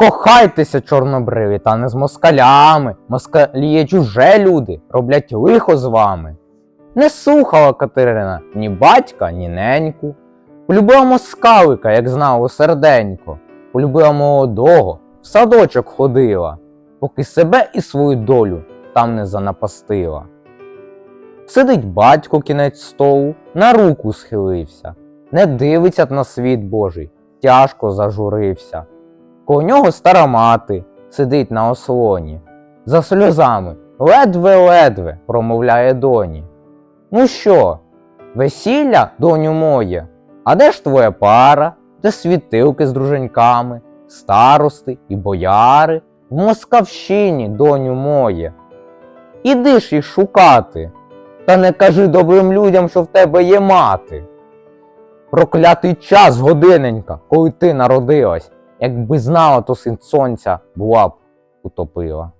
Покохайтеся, чорнобриві, та не з москалями. Москалі є чуже люди, роблять лихо з вами. Не слухала Катерина ні батька, ні неньку. Полюбила москалика, як знало серденько. Полюбила молодого, в садочок ходила, поки себе і свою долю там не занапастила. Сидить батько кінець столу, на руку схилився, не дивиться на світ Божий, тяжко зажурився. Коло нього стара мати сидить на ослоні, за сльозами ледве-ледве промовляє доні. Ну що, весілля, доню моє, а де ж твоя пара, де світилки з друженьками, старости і бояри в Москавщині, доню моє? Іди ж їх шукати, та не кажи добрим людям, що в тебе є мати. Проклятий час, годиненька, коли ти народилась, якби знала, то син сонця була б утопила.